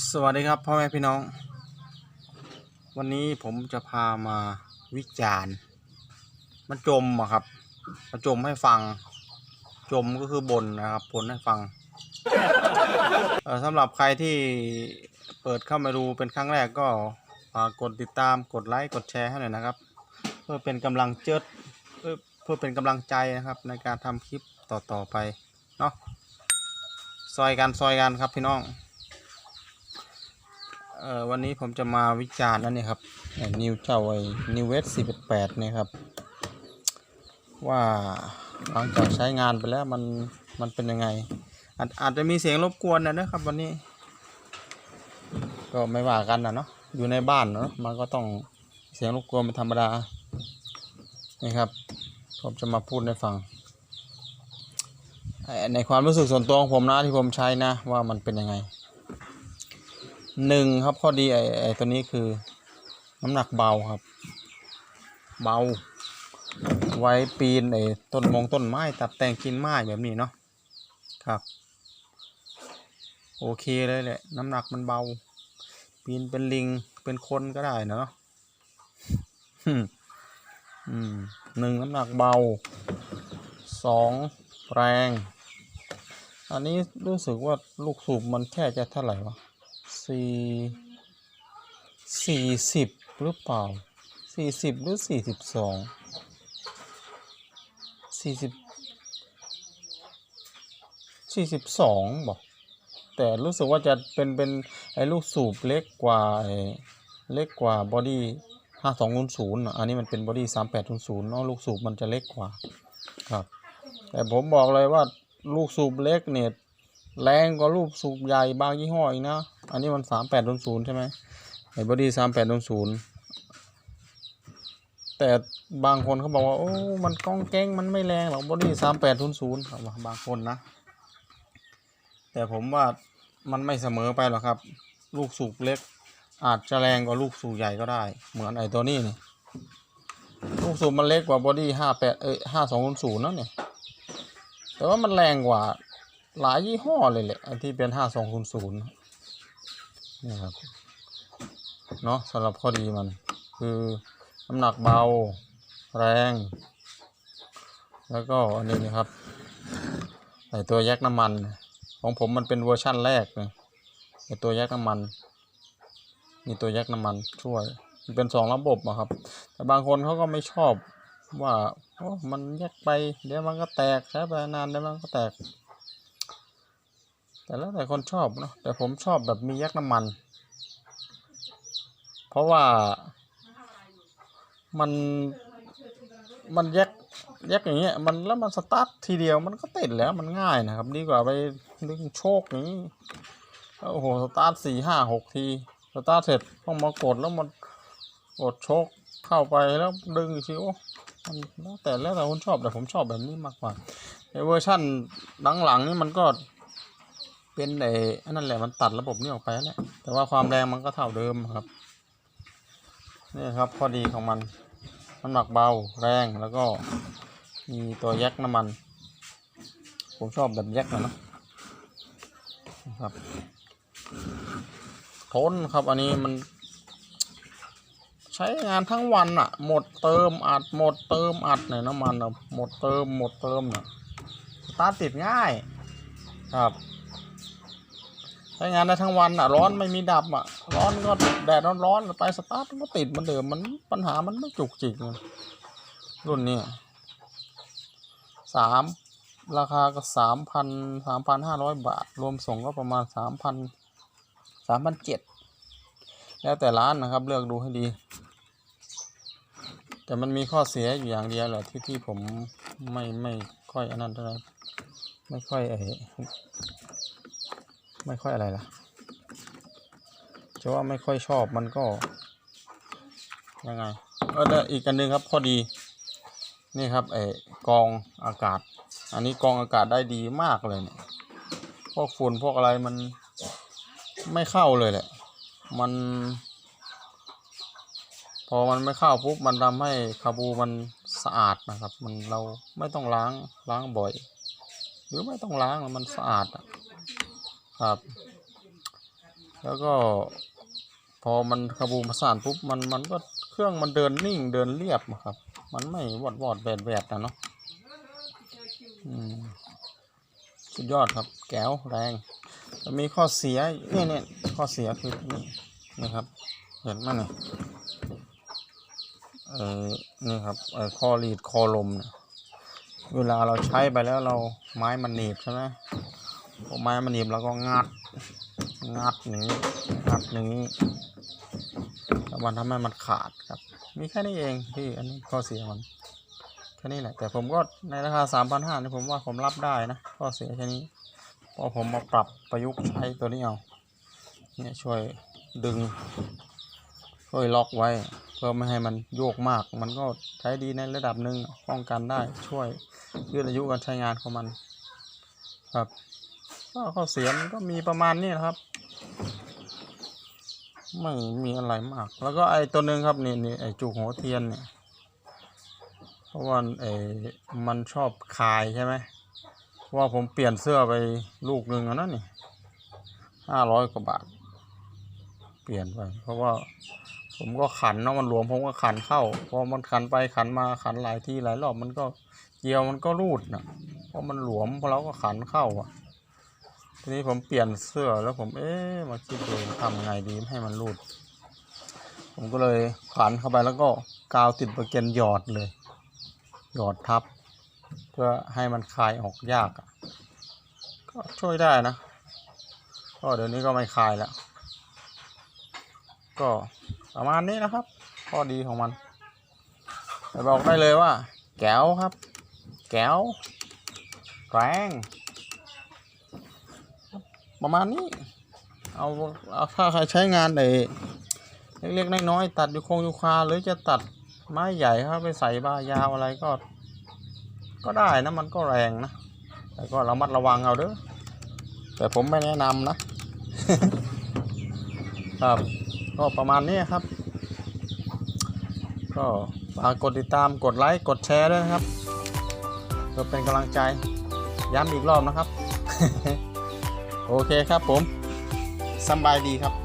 สวัสดีครับพ่อแม่พี่น้อง วันนี้ผมจะพามาวิจารณ์มันจมอะครับมันจมให้ฟัง จมก็คือบนนะครับบนให้ฟังสำหรับใครที่เปิดเข้ามาดูเป็นครั้งแรกก็ฝากกดติดตามกดไลค์กดแชร์ให้หน่อยนะครับ เพื่อเป็นกำลังเจิดเพื่อเป็นกำลังใจนะครับ ในการทำคลิปต่อๆไปเนาะซอยกันซอยกันครับพี่น้อง เอ่อวันนี้ผมจะมาวิจารณ์นั่นนี่ครับนิวเจ้าไอ้นิวเวสสี่แปดเนี่ยครับ ว่าหลังจากใช้งานไปแล้วมันมันเป็นยังไง อาจอาจจะมีเสียงรบกวนนะนะครับ วันนี้ ก็ไม่ว่ากันนะเนาะอยู่ในบ้านเนาะมันก็ต้องเสียงรบกวนเป็นธรรมดานี่ครับ ผมจะมาพูดให้ฟังในความรู้สึกส่วนตัวของผมนะที่ผมใช้นะว่ามันเป็นยังไง หนึ่งครับข้อดีไอ้ไอ้ตัวนี้คือน้ำหนักเบาครับ เบา ไว้ปีนไอ้ต้นมงต้นไม้ตัดแต่งกินไม้แบบนี้เนาะครับ โอเคเลยแหละน้ำหนักมันเบา ปีนเป็นลิงเป็นคนก็ได้เนาะหนึ่งน้ำหนักเบาสองแรง อันนี้รู้สึกว่าลูกสูบมันแค่จะเท่าไหร่วะ สี่สี่สิบหรือเปล่าสี่สิบหรือสี่สิบสองสี่สิบสี่สิบสองบอกแต่รู้สึกว่าจะเป็นเป็นไอ้ลูกสูบเล็กกว่าไอ้เล็กกว่าบอดี้ห้าสองศูนย์ศูนย์อันนี้มันเป็นบอดี้สามแปดศูนย์ศูนย์เนาะลูกสูบมันจะเล็กกว่าครับแต่ผมบอกเลยว่าลูกสูบเล็กเนี่ยแรงกว่ารูปสูบใหญ่บางยี่ห้ออีกนะ อันนี้มันสามแปดศูนย์ใช่ไหมไอ้บอดี้สามแปดศูนย์แต่บางคนเขาบอกว่า โอ้ มันก้องแก้งมันไม่แรงหรอกบอดี้สามแปดศูนย์ศูนย์บางคนนะ แต่ผมว่ามันไม่เสมอไปหรอกครับ ลูกสูบเล็ก อาจจะแรงกว่าลูกสูบใหญ่ก็ได้ เหมือนไอ้ตัวนี้นี่ลูกสูบมันเล็กกว่าบอดี้ห้าแปดเอ้ยห้าสองศูนย์นั่นเนี่ยแต่ว่ามันแรงกว่าหลายยี่ห้อเลยแหละที่เป็นห้าสองคูณศูนย์ นี่ครับเนาะสำหรับข้อดีมัน คือน้ำหนักเบาแรง แล้วก็อันนี้นะครับไอตัวแยกน้ำมัน ของผมมันเป็นเวอร์ชั่นแรกเลยไอตัวแยกน้ำมัน มีตัวแยกน้ำมันช่วยมันเป็นสองระบบอะครับ แต่บางคนเขาก็ไม่ชอบว่าโอ้มันแยกไปเดี๋ยวมันก็แตกใช้ไปนานเดี๋ยวมันก็แตก แต่แล้วแต่คนชอบเนาะแต่ผมชอบแบบมีแยกน้ำมัน เพราะว่ามันมันแยกแยกอย่างเงี้ยมันแล้วมันสตาร์ททีเดียวมันก็ติดแล้วมันง่ายนะครับ ดีกว่าไปดึงโชคอย่างนี้โอ้โหสตาร์ทสี่ห้าหกทีสตาร์ทเสร็จต้องมากดแล้วมันกดโชคเข้าไปแล้วดึงอีกทีโอ้มันแล้วแต่แล้วแต่คนชอบแต่ผมชอบแบบนี้มากกว่าในเวอร์ชั่นหลังๆนี่มันก็ เป็นไอ้อันนั่นแหละมันตัดระบบนี้ออกไปแล้วแหละแต่ว่าความแรงมันก็เท่าเดิมครับ นี่ครับข้อดีของมันน้ำหนักเบาแรงแล้วก็มีตัวแยกน้ำมัน ผมชอบแบบแยกนะเนะนะครับทนครับอันนี้มัน ใช้งานทั้งวันอะหมดเติมอัดหมดเติมอัดเนี่ยน้ำมันอะหมดเติมหมดเติมเนี่ยสตาร์ทติดง่ายครับ ช้งานได้ทั้งวันอะ ร้อนไม่มีดับอะ ร้อนก็แดดร้อนๆไปสตาร์ทก็ติดเหมันเดิมมันปัญหามันไม่จุกจิกนะรุ่นนี้สามราคาก็สามพันสามพันห้าร้อยบาท รวมส่งก็ประมาณสามพันสามพันเจ็ดแล้วแต่ร้านนะครับ เลือกดูให้ดี แต่มันมีข้อเสียอยู่อย่างเดียวแหละที่ที่ผมไม่ไม่ค่อยอันนั้นเท่าไหร่ไม่ค่อยไอ ไม่ค่อยอะไรล่ะ จะว่าไม่ค่อยชอบมันก็ยังไงเออแล้อีกอันหนึงครับข้อดี นี่ครับไอ้กองอากาศ อันนี้กองอากาศได้ดีมากเลยเนี่ยพวกฝุ่นพวกอะไรมันไม่เข้าเลยแหละ มัน พอมันไม่เข้าปุ๊บมันทำให้คาบูมันสะอาดนะครับ มันเราไม่ต้องล้างล้างบ่อย หรือไม่ต้องล้างมันสะอาดอะ ครับ แล้วก็พอมันขบูประสานปุ๊บมันมันก็เครื่องมันเดินนิ่งเดินเรียบอะครับ มันไม่วอดวอดแบดแบดนะเนาะอืมสุดยอดครับ แก้วแรงแต่มีข้อเสียเนี่ยเนี่ยข้อเสียคือนี่นะครับ เห็นมั้ยเนี่ยเออนี่ครับเออข้อรีดคอลมเนี่ยเวลาเราใช้ไปแล้วเราไม้มันหนีบใช่ไหม พอไม้มันหนีบเราก็งัด งัดอย่างนี้งัดอย่างนี้แล้วมันทำให้มันขาดครับ มีแค่นี้เองที่อันนี้ข้อเสียมันแค่นี้แหละ แต่ผมก็ในราคาสามพันห้านี่ผมว่าผมรับได้นะ ข้อเสียแค่นี้เพราะผมมาปรับประยุกต์ใช้ตัวนี้เอาเนี่ยช่วยดึง ช่วยล็อกไว้ เพื่อไม่ให้มันโยกมาก มันก็ใช้ดีในระดับหนึ่งป้องกันได้ช่วยยืดอายุการใช้งานของมันครับ ก็ข้อเสียมก็มีประมาณนี้นะครับ ไม่มีอะไรมาก แล้วก็ไอ้ตัวหนึ่งครับนี่นี่ไอ้จุกหัวเทียนเนี่ยเพราะว่าไอ้มันชอบคายใช่ไหมเพราะว่าผมเปลี่ยนเสื้อไปลูกหนึ่งอะนั่นนี่ห้าร้อยกว่าบาท เปลี่ยนไป เพราะว่าผมก็ขันเนาะมันหลวมผมก็ขันเข้าพอมันขันไปขันมาขันหลายที่หลายรอบมันก็เกียวมันก็รูดนะเพราะมันหลวมพอเราก็ขันเข้าอะ ทีนี้ผมเปลี่ยนเสื้อแล้วผมเอ๊ะมาคิดดูทำไงดีให้มันรูด ผมก็เลยขันเข้าไปแล้วก็กาวติดประเกนหยอดเลย หยอดทับ เพื่อให้มันคลายออกยากก็ช่วยได้นะก็เดี๋ยวนี้ก็ไม่คลายแล้ว ก็ประมาณนี้นะครับ ข้อดีของมัน แต่บอกได้เลยว่า แก้วครับ แก้วแรง ประมาณนี้ เอาเอาถ้าใครใช้งานเอเล็กๆน้อยๆตัดยูโคงยูคาหรือจะตัดไม้ใหญ่ครับไปใส่บายาวอะไรก็ ก็ได้นะมันก็แรงนะแต่ก็ระมัดระวังเอาเด้อแต่ผมไม่แนะนำนะ ครับ ก็ประมาณนี้ครับ ก็ฝากกดติดตามกดไลค์กดแชร์ด้วยนะครับเพื่อเป็นกำลังใจย้ำอีกรอบนะครับ โอเคครับผมสบายดีครับ